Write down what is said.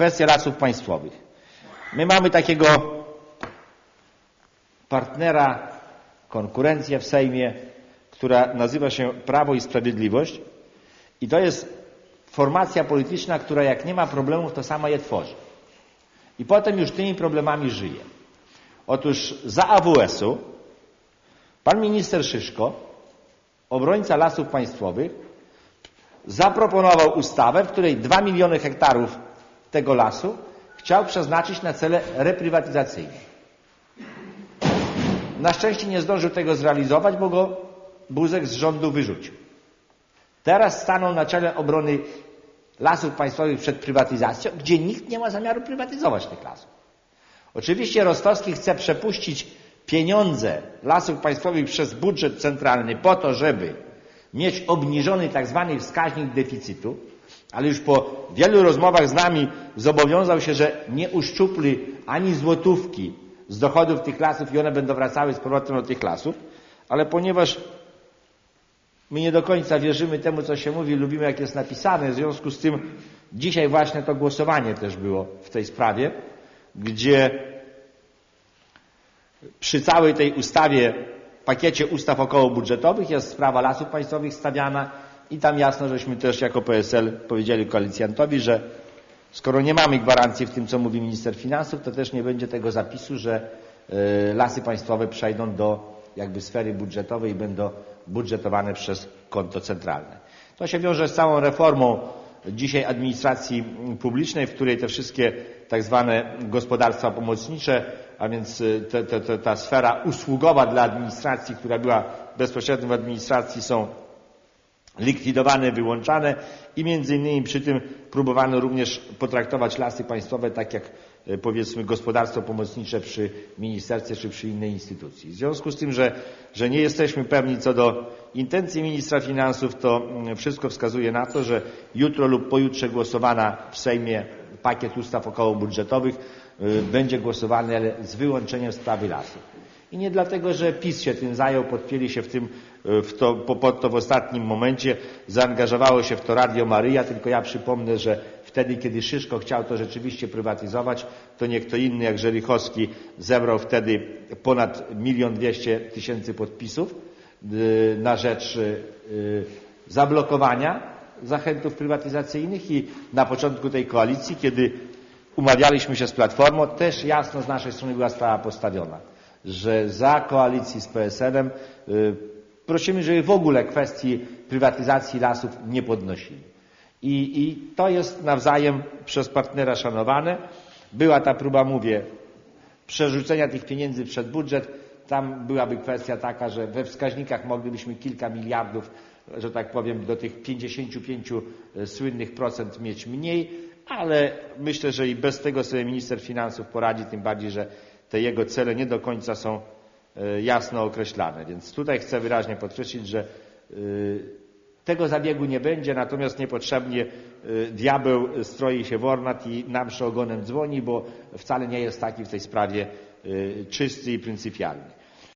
kwestia lasów państwowych. My mamy takiego partnera, konkurencję w Sejmie, która nazywa się Prawo i Sprawiedliwość i to jest formacja polityczna, która jak nie ma problemów, to sama je tworzy. I potem już tymi problemami żyje. Otóż za AWS-u pan minister Szyszko, obrońca lasów państwowych, zaproponował ustawę, w której 2 miliony hektarów tego lasu chciał przeznaczyć na cele reprywatyzacyjne. Na szczęście nie zdążył tego zrealizować, bo go Buzek z rządu wyrzucił. Teraz stanął na czele obrony lasów państwowych przed prywatyzacją, gdzie nikt nie ma zamiaru prywatyzować tych lasów. Oczywiście Rostowski chce przepuścić pieniądze lasów państwowych przez budżet centralny po to, żeby mieć obniżony tak zwany wskaźnik deficytu, ale już po wielu rozmowach z nami zobowiązał się, że nie uszczupli ani złotówki z dochodów tych lasów i one będą wracały z powrotem do tych lasów, ale ponieważ my nie do końca wierzymy temu, co się mówi, lubimy jak jest napisane, w związku z tym dzisiaj właśnie to głosowanie też było w tej sprawie, gdzie przy całej tej ustawie, pakiecie ustaw okołobudżetowych jest sprawa lasów państwowych stawiana i tam jasno, żeśmy też jako PSL powiedzieli koalicjantowi, że skoro nie mamy gwarancji w tym, co mówi minister finansów, to też nie będzie tego zapisu, że y, lasy państwowe przejdą do jakby sfery budżetowej i będą budżetowane przez konto centralne. To się wiąże z całą reformą dzisiaj administracji publicznej, w której te wszystkie tak zwane gospodarstwa pomocnicze, a więc te, te, te, ta sfera usługowa dla administracji, która była bezpośrednio w administracji są likwidowane, wyłączane i między innymi przy tym próbowano również potraktować lasy państwowe tak jak e, powiedzmy gospodarstwo pomocnicze przy ministerstwie czy przy innej instytucji. W związku z tym, że, że nie jesteśmy pewni co do intencji ministra finansów, to mm, wszystko wskazuje na to, że jutro lub pojutrze głosowana w Sejmie pakiet ustaw okołobudżetowych e, będzie głosowany ale z wyłączeniem sprawy lasów. I nie dlatego, że PiS się tym zajął, podpięli się w tym w to, to w ostatnim momencie, zaangażowało się w to Radio Maryja, tylko ja przypomnę, że wtedy, kiedy Szyszko chciał to rzeczywiście prywatyzować, to nie kto inny jak Żelichowski zebrał wtedy ponad milion dwieście tysięcy podpisów y, na rzecz y, zablokowania zachętów prywatyzacyjnych i na początku tej koalicji, kiedy umawialiśmy się z Platformą, też jasno z naszej strony była sprawa postawiona, że za koalicji z PSL-em y, prosimy, żeby w ogóle kwestii prywatyzacji lasów nie podnosili. I, I to jest nawzajem przez partnera szanowane. Była ta próba, mówię, przerzucenia tych pieniędzy przed budżet. Tam byłaby kwestia taka, że we wskaźnikach moglibyśmy kilka miliardów, że tak powiem, do tych 55 e, słynnych procent mieć mniej, ale myślę, że i bez tego sobie minister finansów poradzi, tym bardziej, że te jego cele nie do końca są E, jasno określane. Więc tutaj chcę wyraźnie podkreślić, że e, tego zabiegu nie będzie, natomiast niepotrzebnie e, diabeł stroi się w ornat i nam ogonem dzwoni, bo wcale nie jest taki w tej sprawie czysty i pryncypialny.